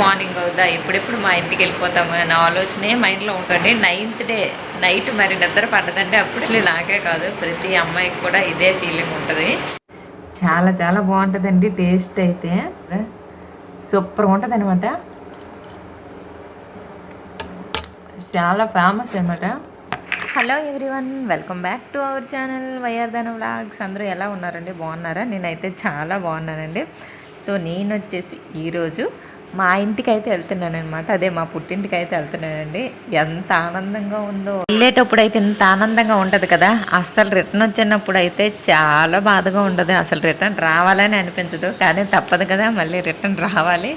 Morning అవుదా ఎప్పుడెప్పుడు మా ఇంటికి వెళ్ళిపోతాము అనే ఆలోచనే మైండ్లో ఉంటుంది. నైన్త్ డే నైట్ మరి నిద్ర పడదంటే అప్పుడు నాకే కాదు. ప్రతి అమ్మాయికి కూడా ఇదే ఫీలింగ్ ఉంటుంది. చాలా చాలా బాగుంటుందండి టేస్ట్ అయితే. సూపర్ ఉంటుంది అనమాట చాలా ఫేమస్ అనమాట hello everyone welcome back to our channel వైఆర్ధన vlogs. అందరూ ఎలా ఉన్నారండి? బాగున్నారా? నేనైతే చాలా బాగున్నానండి. సో నేను వచ్చేసి ఈరోజు మా ఇంటికి అయితే వెళ్తున్నాను అనమాట అదే మా పుట్టింటికి అయితే వెళ్తున్నానండి. ఎంత ఆనందంగా ఉందో. వెళ్ళేటప్పుడు అయితే ఇంత ఆనందంగా ఉంటుంది కదా. అస్సలు రిటర్న్ వచ్చినప్పుడు అయితే చాలా బాధగా ఉండదు అసలు రిటర్న్ రావాలని అనిపించదు. కానీ తప్పదు కదా మళ్ళీ రిటర్న్ రావాలి.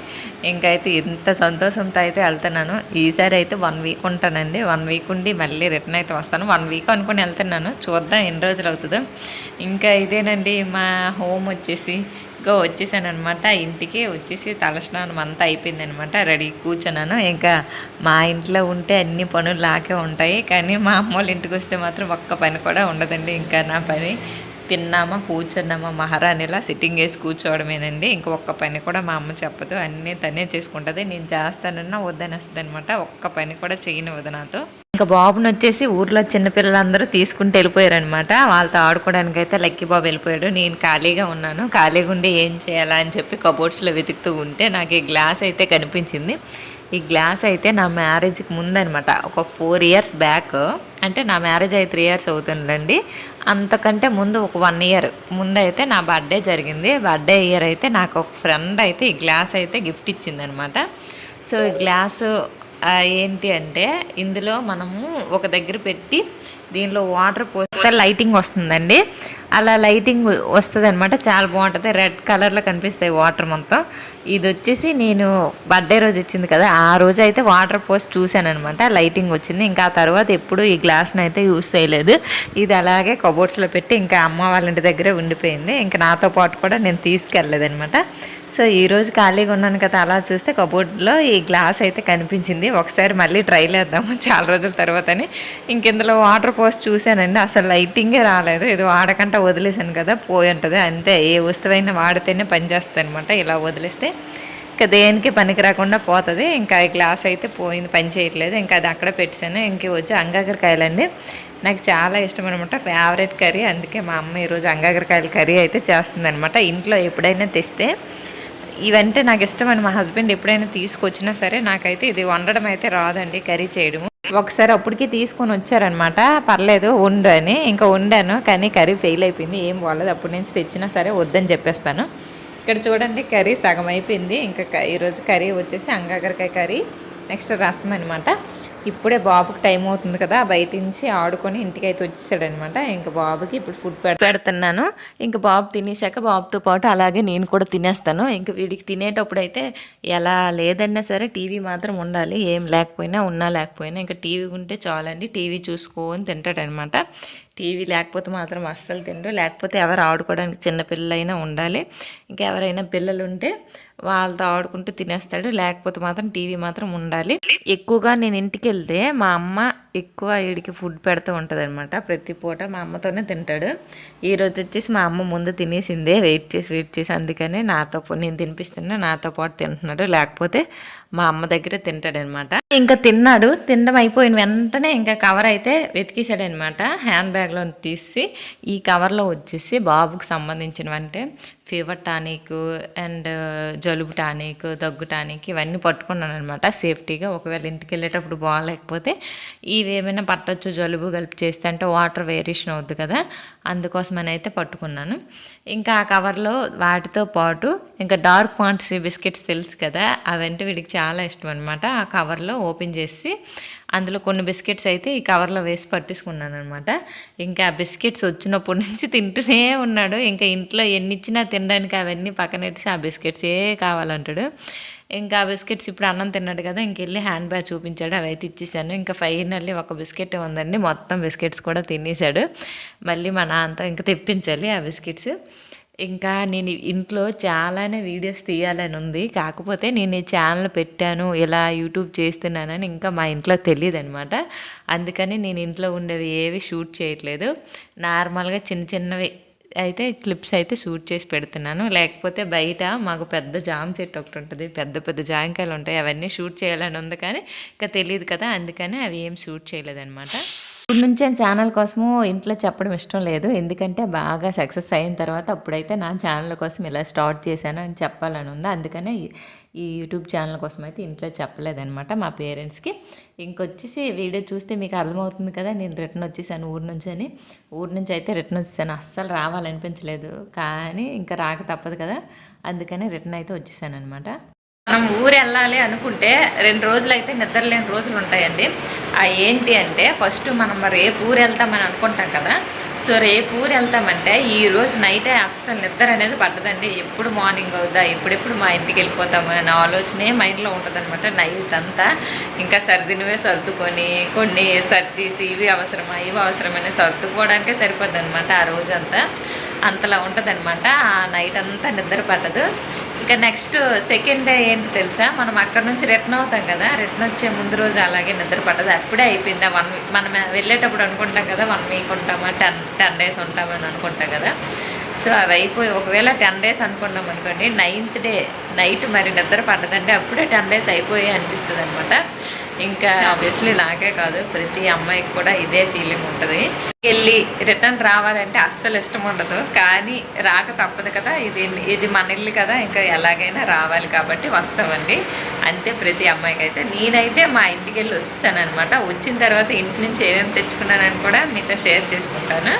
ఇంకైతే ఇంత సంతోషంతో అయితే వెళ్తున్నాను. ఈసారి అయితే వన్ వీక్ ఉంటానండి. వన్ వీక్ ఉండి మళ్ళీ రిటర్న్ అయితే వస్తాను. వన్ వీక్ అనుకుని వెళ్తున్నాను. చూద్దాం ఎన్ని రోజులు అవుతుందో. ఇంకా ఇదేనండి మా హోమ్ వచ్చేసి ఇంకా వచ్చేసాను అనమాట ఇంటికి వచ్చేసి తలస్నానం అంతా అయిపోయింది అనమాట రెడీ కూర్చున్నాను. ఇంకా మా ఇంట్లో ఉంటే అన్ని పనులు లాగే ఉంటాయి. కానీ మా అమ్మ వాళ్ళ ఇంటికి వస్తే మాత్రం ఒక్క పని కూడా ఉండదండి. ఇంకా నా పని తిన్నామా కూర్చున్నామా మహారాణిలా సిట్టింగ్ వేసి కూర్చోవడమేనండి. ఇంకా ఒక్క పని కూడా మా అమ్మ చెప్పదు. అన్నీ తనే చేసుకుంటుంది. నేను చేస్తానన్నా వద్దనేస్తుంది అనమాట ఒక్క పని కూడా చేయనివ్వదు నాతో. ఇంకా బాబుని వచ్చేసి ఊర్లో చిన్నపిల్లలందరూ తీసుకుంటూ వెళ్ళిపోయారనమాట వాళ్ళతో ఆడుకోవడానికి అయితే లక్కీ బాబు వెళ్ళిపోయాడు. నేను ఖాళీగా ఉన్నాను. ఖాళీగా ఉండి ఏం చేయాలా అని చెప్పి కబోర్డ్స్లో వెతుకుతూ ఉంటే నాకు ఈ గ్లాస్ అయితే కనిపించింది. ఈ గ్లాస్ అయితే నా మ్యారేజ్కి ముందనమాట ఒక ఫోర్ ఇయర్స్ బ్యాక్ అంటే నా మ్యారేజ్ అయితే త్రీ ఇయర్స్ అవుతుందండి. అంతకంటే ముందు ఒక వన్ ఇయర్ ముందు అయితే నా బర్త్డే జరిగింది. బర్త్డే ఇయర్ అయితే నాకు ఒక ఫ్రెండ్ అయితే ఈ గ్లాస్ అయితే గిఫ్ట్ ఇచ్చిందనమాట సో ఈ గ్లాసు ఏంటి అంటే ఇందులో మనము ఒక దగ్గర పెట్టి దీనిలో వాటర్ పోస్తే లైటింగ్ వస్తుందండి. అలా లైటింగ్ వస్తుంది అనమాట చాలా బాగుంటుంది. రెడ్ కలర్లో కనిపిస్తాయి వాటర్ మొత్తం. ఇది వచ్చేసి నేను బర్త్డే రోజు వచ్చింది కదా ఆ రోజు అయితే వాటర్ పోస్ట్ చూశాను అనమాట లైటింగ్ వచ్చింది. ఇంకా ఆ తర్వాత ఎప్పుడు ఈ గ్లాస్ని అయితే యూస్ చేయలేదు. ఇది అలాగే కబోర్డ్స్లో పెట్టి ఇంకా అమ్మ వాళ్ళ ఇంటి దగ్గరే ఉండిపోయింది. ఇంకా నాతో పాటు కూడా నేను తీసుకెళ్ళలేదు అనమాట సో ఈ రోజు ఖాళీగా ఉన్నాను కదా అలా చూస్తే కబోర్డ్లో ఈ గ్లాస్ అయితే కనిపించింది. ఒకసారి మళ్ళీ ట్రై చేద్దాము చాలా రోజుల తర్వాతని ఇంకెందులో వాటర్ పోస్ట్ చూశానండి. అసలు లైటింగే రాలేదు. ఇది వాడకంట వదిలేసాను కదా పోయి ఉంటుంది. అంతే ఏ వస్తువైనా వాడితేనే పనిచేస్తుంది అనమాట ఇలా వదిలేస్తే ఇంకా దేనికి పనికి రాకుండా పోతుంది. ఇంకా గ్లాస్ అయితే పోయింది పని చేయట్లేదు. ఇంకా అది అక్కడ పెట్టాను ఇంక వచ్చి అంగాకరకాయలండి. నాకు చాలా ఇష్టం అనమాట ఫేవరెట్ కర్రీ అందుకే మా అమ్మ ఈరోజు అంగాకరకాయల కర్రీ అయితే చేస్తుంది అనమాట ఇంట్లో ఎప్పుడైనా తెస్తే ఇవంటే నాకు ఇష్టం అని మా హస్బెండ్ ఎప్పుడైనా తీసుకొచ్చినా సరే నాకైతే ఇది వండడం అయితే రాదండి కర్రీ చేయడము. ఒకసారి అప్పటికి తీసుకొని వచ్చారనమాట. పర్లేదు వండు అని. ఇంకా వండాను కానీ కర్రీ ఫెయిల్ అయిపోయింది. ఏం బాగలేదు అప్పటి నుంచి తెచ్చినా సరే వద్దని చెప్పేస్తాను. ఇక్కడ చూడండి కర్రీ సగం అయిపోయింది. ఇంకా ఈరోజు కర్రీ వచ్చేసి అంగాకరకాయ కర్రీ నెక్స్ట్ రసం అనమాట ఇప్పుడే బాబుకి టైం అవుతుంది కదా బయట నుంచి ఆడుకొని ఇంటికైతే వచ్చేసాడనమాట. ఇంకా బాబుకి ఇప్పుడు ఫుడ్ పెడుతున్నాను. ఇంకా బాబు తినేసాక బాబుతో పాటు అలాగే నేను కూడా తినేస్తాను. ఇంకా వీడికి తినేటప్పుడు అయితే ఎలా లేదన్నా సరే టీవీ మాత్రం ఉండాలి. ఏం లేకపోయినా ఉన్నా లేకపోయినా ఇంకా టీవీ ఉంటే చాలండి. టీవీ చూసుకొని తింటాడనమాట. టీవీ లేకపోతే మాత్రం అస్సలు తినరు. లేకపోతే ఎవరు ఆడుకోవడానికి చిన్నపిల్లలైనా ఉండాలి. ఇంకా ఎవరైనా పిల్లలు ఉంటే వాళ్ళతో ఆడుకుంటూ తినేస్తాడు. లేకపోతే మాత్రం టీవీ మాత్రం ఉండాలి. ఎక్కువగా నేను ఇంటికి వెళ్తే మా అమ్మ ఎక్కువ వీడికి ఫుడ్ పెడుతూ ఉంటుంది అనమాట ప్రతి పూట మా అమ్మతోనే తింటాడు. ఈరోజు వచ్చేసి మా అమ్మ ముందు తినేసిందే. వెయిట్ చేసి వెయిట్ చేసి అందుకని నాతో నేను తినిపిస్తున్నా. నాతో పాటు తింటున్నాడు. లేకపోతే మా అమ్మ దగ్గర తింటాడనమాట. ఇంకా తిన్నాడు. తినడం అయిపోయిన వెంటనే ఇంకా కవర్ అయితే వెతికేసాడనమాట హ్యాండ్ బ్యాగ్లో తీసి ఈ కవర్లో వచ్చేసి బాబుకు సంబంధించినవంటే ఫీవర్ టానిక్ అండ్ జలుబు టానిక్ దగ్గు టానిక్ ఇవన్నీ పట్టుకున్నాను అనమాట సేఫ్టీగా. ఒకవేళ ఇంటికి వెళ్ళేటప్పుడు బాగాలేకపోతే ఇవి ఏమైనా పట్టొచ్చు జలుబు కలిపి చేస్తే అంటే వాటర్ వేరియేషన్ అవుద్ది కదా అందుకోసమని అయితే పట్టుకున్నాను. ఇంకా ఆ కవర్లో వాటితో పాటు ఇంకా డార్క్ పాంట్స్ బిస్కెట్స్ తెలుసు కదా అవంటే వీడికి చాలా ఇష్టం అనమాట ఆ కవర్లో ఓపెన్ చేసి అందులో కొన్ని బిస్కెట్స్ అయితే ఈ కవర్లో వేసి పట్టేసుకున్నాను అనమాట ఇంకా ఆ బిస్కెట్స్ వచ్చినప్పటి నుంచి తింటూనే ఉన్నాడు. ఇంకా ఇంట్లో ఎన్ని ఇచ్చినా తినడానికి అవన్నీ పక్కనెట్టేసి ఆ బిస్కెట్స్ ఏ కావాలంటాడు. ఇంకా ఆ బిస్కెట్స్ ఇప్పుడు అన్నం తిన్నాడు కదా ఇంకెళ్ళి హ్యాండ్ బ్యాగ్ చూపించాడు. అవి అయితే ఇచ్చేసాను. ఇంకా ఫైనల్లీ ఒక బిస్కెట్ ఉందండి. మొత్తం బిస్కెట్స్ కూడా తినేసాడు. మళ్ళీ మా నాన్నతో ఇంకా తెప్పించాలి ఆ బిస్కెట్స్. ఇంకా నేను ఇంట్లో చాలానే వీడియోస్ తీయాలని ఉంది. కాకపోతే నేను ఈ ఛానల్ పెట్టాను ఇలా యూట్యూబ్ చేస్తున్నానని ఇంకా మా ఇంట్లో తెలియదు అనమాట అందుకని నేను ఇంట్లో ఉండేవి ఏవి షూట్ చేయట్లేదు. నార్మల్గా చిన్న చిన్నవి అయితే క్లిప్స్ అయితే షూట్ చేసి పెడుతున్నాను. లేకపోతే బయట మాకు పెద్ద జామ చెట్టు ఒకటి ఉంటుంది. పెద్ద పెద్ద జామకాయలు ఉంటాయి. అవన్నీ షూట్ చేయాలని ఉంది కానీ ఇంకా తెలియదు కదా. అందుకని అవి ఏం షూట్ చేయలేదన్నమాట. ఇప్పుడు నుంచి ఛానల్ కోసము ఇంట్లో చెప్పడం ఇష్టం లేదు. ఎందుకంటే బాగా సక్సెస్ అయిన తర్వాత అప్పుడైతే నా ఛానల్ కోసం ఇలా స్టార్ట్ చేశాను అని చెప్పాలని ఉంది. అందుకనే ఈ- యూట్యూబ్ ఛానల్ కోసం అయితే ఇంట్లో చెప్పలేదనమాట మా పేరెంట్స్కి ఇంకొచ్చేసి వీడియో చూస్తే మీకు అర్థమవుతుంది కదా నేను రిటర్న్ వచ్చేసాను ఊరు నుంచి అని. ఊరి నుంచి అయితే రిటర్న్ వచ్చేసాను. అస్సలు రావాలనిపించలేదు. కానీ ఇంకా రాక తప్పదు కదా. అందుకని రిటర్న్ అయితే వచ్చేసాను అనమాట మనం ఊరు వెళ్ళాలి అనుకుంటే రెండు రోజులు అయితే నిద్రలేని రోజులు ఉంటాయండి. ఏంటి అంటే ఫస్ట్ మనం రేపు ఊరు వెళ్తామని అనుకుంటాం కదా. సో రేపు ఊరు వెళ్తామంటే ఈ రోజు నైటే అస్సలు నిద్ర అనేది పడ్డదండి ఎప్పుడు మార్నింగ్ అవుదా ఎప్పుడెప్పుడు మా ఇంటికి వెళ్ళిపోతాము అనే ఆలోచనే మైండ్లో ఉంటుంది అనమాట నైట్ అంతా. ఇంకా సర్దినవే సర్దుకొని కొన్ని సర్దీసి ఇవి అవసరమా ఇవి అవసరమని సర్దుకోవడానికే సరిపోద్ది అనమాట ఆ రోజంతా. అంతలా ఉంటుంది అనమాట ఆ నైట్ అంతా నిద్ర పట్టదు. ఇంకా నెక్స్ట్ సెకండ్ డే ఏంటి తెలుసా? మనం అక్కడ నుంచి రిటర్న్ అవుతాం కదా రిటర్న్ వచ్చే ముందు రోజు అలాగే నిద్ర పట్టదు. అప్పుడే అయిపోయింది. ఆ వన్ వీక్ మనం వెళ్ళేటప్పుడు అనుకుంటాం కదా వన్ వీక్ ఉంటామా టెన్ టెన్ డేస్ ఉంటామని అనుకుంటాం కదా. సో అవి అయిపోయి ఒకవేళ టెన్ డేస్ అనుకున్నాం అనుకోండి నైన్త్ డే నైట్ మరి నిద్ర పట్టదంటే అప్పుడే టెన్ డేస్ అయిపోయి అనిపిస్తుంది అనమాట ఇంకా ఆబ్వియస్లీ నాకే కాదు ప్రతి అమ్మాయికి కూడా ఇదే ఫీలింగ్ ఉంటుంది. వెళ్ళి రిటర్న్ రావాలంటే అస్సలు ఇష్టం ఉండదు కానీ రాక తప్పదు కదా ఇది ఇది మన ఇల్లు కదా ఇంకా ఎలాగైనా రావాలి కాబట్టి వస్తామండి. అంతే ప్రతి అమ్మాయికి అయితే నేనైతే మా ఇంటికి వెళ్ళి వస్తానమాట వచ్చిన తర్వాత ఇంటి నుంచి ఏమేమి తెచ్చుకున్నానని కూడా మీతో షేర్ చేసుకుంటాను.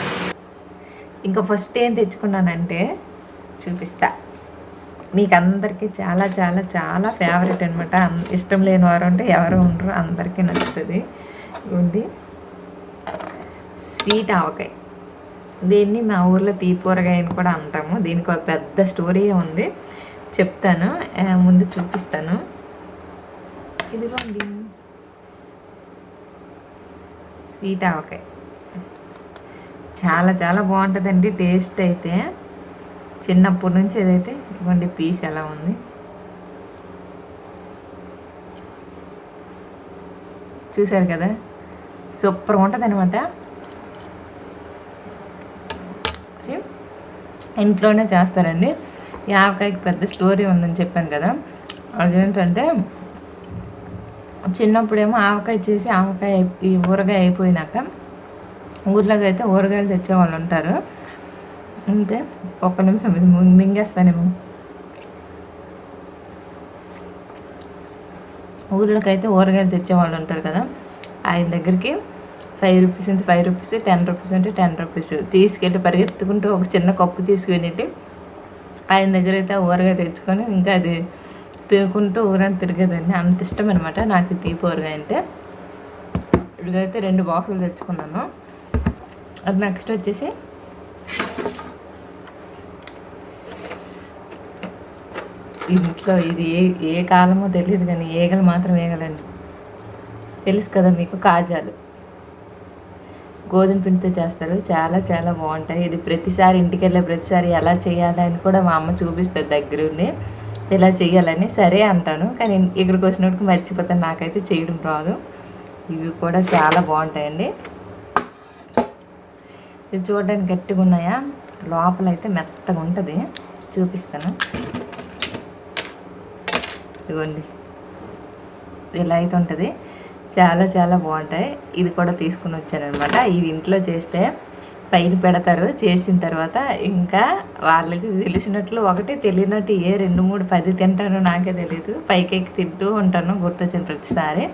ఇంకా ఫస్ట్ ఏం తెచ్చుకున్నానంటే చూపిస్తా. మీకు అందరికీ చాలా చాలా చాలా ఫేవరెట్ అనమాట ఇష్టం లేని వారు అంటే ఎవరు ఉండరు. అందరికీ నచ్చుతుంది. ఉండి స్వీట్ ఆవకాయ. దీన్ని మా ఊర్లో తీపూరగాయ అని కూడా అంటాము. దీనికి ఒక పెద్ద స్టోరీ ఉంది. చెప్తాను. ముందు చూపిస్తాను. ఇదిగోండి. స్వీట్ ఆవకాయ. చాలా చాలా బాగుంటుందండి. టేస్ట్ అయితే. చిన్నప్పటి నుంచి ఏదైతే ఇవ్వండి పీస్ ఎలా ఉంది. చూసారు కదా? సూపర్ ఉంటుంది అనమాట ఇంట్లోనే చేస్తారండి. ఈ ఆవకాయకి పెద్ద స్టోరీ ఉందని చెప్పాను కదా. అదేంటంటే చిన్నప్పుడేమో ఆవకాయ చేసి ఆవకాయ ఈ ఊరగాయ అయిపోయినాక ఊర్లోకి అయితే ఊరగాయలు తెచ్చేవాళ్ళు ఉంటారు. అంటే ఒక్క నిమిషం ఇది మింగేస్తానేమో ఊర్లోకి అయితే ఊరగాయలు తెచ్చేవాళ్ళు ఉంటారు కదా ఆయన దగ్గరికి ఫైవ్ రూపీస్ అంటే ఫైవ్ రూపీస్ టెన్ రూపీస్ అంటే టెన్ రూపీస్ తీసుకెళ్ళి పరిగెత్తుకుంటూ ఒక చిన్న కప్పు తీసుకునేటి ఆయన దగ్గర అయితే ఆ ఊరగాయ తెచ్చుకొని ఇంకా అది తినుకుంటూ ఊరని తిరిగేదాన్ని అంత ఇష్టం అనమాట నాకు తీపి ఊరగాయ అంటే ఇదిగైతే రెండు బాక్సులు తెచ్చుకున్నాను అది నెక్స్ట్ వచ్చేసి ఇంట్లో ఇది ఏ ఏ కాలమో తెలియదు కానీ ఏగలు మాత్రం ఏగలండి. తెలుసు కదా మీకు కాజాలు. గోధుమ పిండితో చేస్తారు. చాలా చాలా బాగుంటాయి. ఇది ప్రతిసారి ఇంటికి వెళ్ళే ప్రతిసారి ఎలా చేయాలని కూడా మా అమ్మ చూపిస్తుంది దగ్గరుండి. ఇలా చేయాలని సరే అంటాను. కానీ ఇక్కడికి వచ్చినప్పుడు మర్చిపోతాను. నాకైతే చేయడం రాదు. ఇవి కూడా చాలా బాగుంటాయండి. ఇది చూడడానికి గట్టిగా ఉన్నాయా లోపల అయితే మెత్తగా ఉంటుంది చూపిస్తాను. ఇదిగోండి. ఇలా అయితే ఉంటుంది. చాలా చాలా బాగుంటాయి. ఇది కూడా తీసుకుని వచ్చానమాట ఇవి ఇంట్లో చేస్తే పైన పెడతారు. చేసిన తర్వాత ఇంకా వాళ్ళకి తెలిసినట్లు ఒకటి తెలియనట్టు ఏ రెండు మూడు పది తింటానో నాకే తెలియదు పైకెక్కి తింటూ ఉంటాను గుర్తొచ్చిన ప్రతిసారి.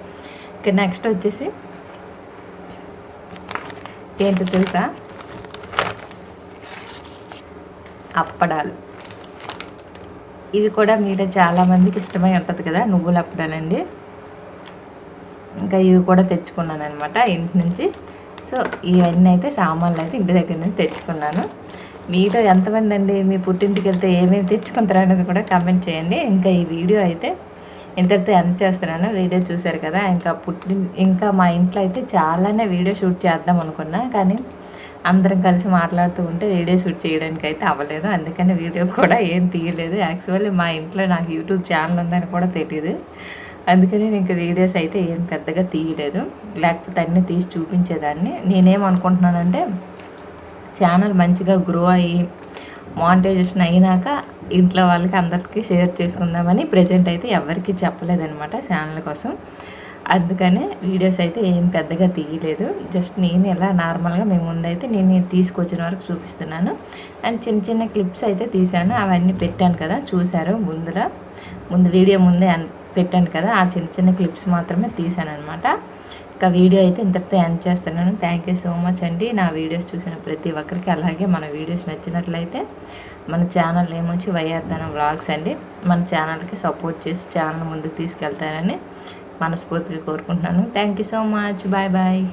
ఇంకా నెక్స్ట్ వచ్చేసి ఏంటో తెలుసా? అప్పడాలు. ఇవి కూడా మీలో చాలామందికి ఇష్టమై ఉంటుంది కదా నువ్వుల అప్పడాలండి ఇంకా ఇవి కూడా తెచ్చుకున్నాను అనమాట ఇంటి నుంచి. సో ఇవన్నీ అయితే సామాన్లు అయితే ఇంటి దగ్గర నుంచి తెచ్చుకున్నాను. మీతో ఎంతమంది అండి మీ పుట్టింటికి వెళ్తే ఏమేమి తెచ్చుకుంటారు అనేది కూడా కమెంట్ చేయండి. ఇంకా ఈ వీడియో అయితే ఇంతటితో ఎండ్ చేస్తున్నాను. వీడియో చూశారు కదా ఇంకా పుట్టి ఇంకా మా ఇంట్లో అయితే చాలానే వీడియో షూట్ చేద్దాం అనుకున్నా కానీ అందరం కలిసి మాట్లాడుతూ ఉంటే వీడియో షూట్ చేయడానికి అయితే అవ్వలేదు. అందుకని వీడియో కూడా ఏం తీయలేదు. యాక్చువల్లీ మా ఇంట్లో నాకు యూట్యూబ్ ఛానల్ ఉందని కూడా తెలియదు అందుకని నేను ఇంకా వీడియోస్ అయితే ఏం పెద్దగా తీయలేదు. లేకపోతే అన్నీ తీసి చూపించేదాన్ని. నేనేమనుకుంటున్నానంటే ఛానల్ మంచిగా గ్రో అయ్యి మానిటైజేషన్ అయినాక ఇంట్లో వాళ్ళకి అందరికీ షేర్ చేసుకుందామని ప్రజెంట్ అయితే ఎవరికీ చెప్పలేదనమాట ఛానల్ కోసం. అందుకనే వీడియోస్ అయితే ఏం పెద్దగా తీయలేదు. జస్ట్ నేను ఎలా నార్మల్గా మేము ముందైతే నేను తీసుకొచ్చిన వరకు చూపిస్తున్నాను. అండ్ చిన్న చిన్న క్లిప్స్ అయితే తీశాను. అవన్నీ పెట్టాను కదా చూశారు ముందులో. ముందు వీడియో ముందే పెట్టాను కదా ఆ చిన్న చిన్న క్లిప్స్ మాత్రమే తీశాను అనమాట ఇంకా వీడియో అయితే ఇంతటితో ఎండ్ చేస్తున్నాను. థ్యాంక్ యూ సో మచ్ అండి. నా వీడియోస్ చూసిన ప్రతి ఒక్కరికి అలాగే మన వీడియోస్ నచ్చినట్లయితే మన ఛానల్ ఏమొచ్చి వైఆర్ధన వ్లాగ్స్ అండి. మన ఛానల్కి సపోర్ట్ చేసి ఛానల్ ముందుకు తీసుకెళ్తారని మనస్ఫూర్తిగా కోరుకుంటున్నాను. Thank you so much bye bye